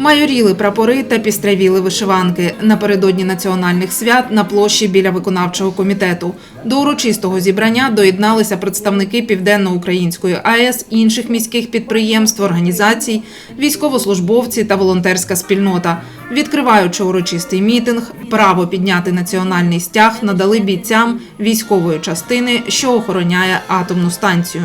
Майоріли прапори та пістрявіли вишиванки напередодні національних свят на площі біля виконавчого комітету. До урочистого зібрання доєдналися представники Південно-Української АЕС, інших міських підприємств, організацій, військовослужбовці та волонтерська спільнота. Відкриваючи урочистий мітинг, право підняти національний стяг надали бійцям військової частини, що охороняє атомну станцію.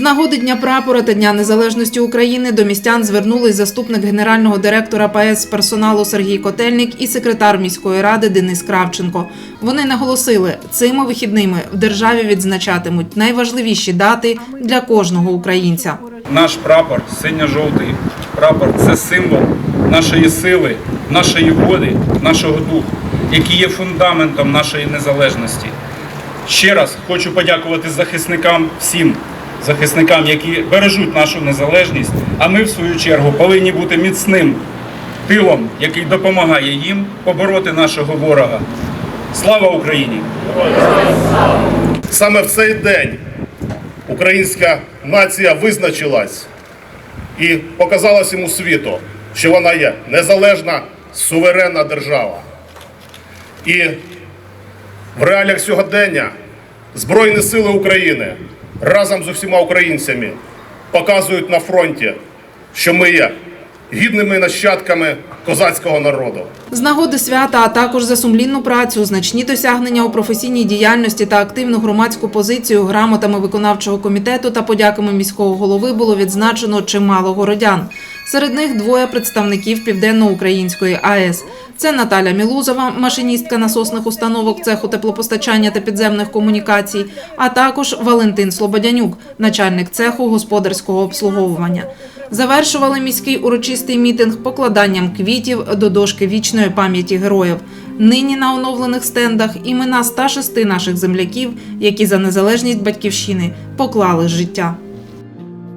З нагоди Дня прапора та Дня Незалежності України до містян звернулись заступник генерального директора ПАЕС персоналу Сергій Котельник і секретар міської ради Денис Кравченко. Вони наголосили, цими вихідними в державі відзначатимуть найважливіші дати для кожного українця. Наш прапор, синьо-жовтий прапор це символ нашої сили, нашої волі, нашого духу, який є фундаментом нашої незалежності. Ще раз хочу подякувати захисникам всім захисникам, які бережуть нашу незалежність. А ми, в свою чергу, повинні бути міцним тилом, який допомагає їм побороти нашого ворога. Слава Україні! Саме в цей день українська нація визначилась і показала всьому світу, що вона є незалежна, суверенна держава. І в реаліях сьогодення Збройні сили України разом з усіма українцями показують на фронті, що ми є гідними нащадками козацького народу. З нагоди свята, а також за сумлінну працю, значні досягнення у професійній діяльності та активну громадську позицію грамотами виконавчого комітету та подяками міського голови було відзначено чимало городян. Серед них двоє представників Південно-Української АЕС. Це Наталя Мілузова, машиністка насосних установок цеху теплопостачання та підземних комунікацій, а також Валентин Слободянюк, начальник цеху господарського обслуговування. Завершували міський урочистий мітинг покладанням квітів до дошки вічної пам'яті героїв. Нині на оновлених стендах імена 106 наших земляків, які за незалежність батьківщини поклали життя.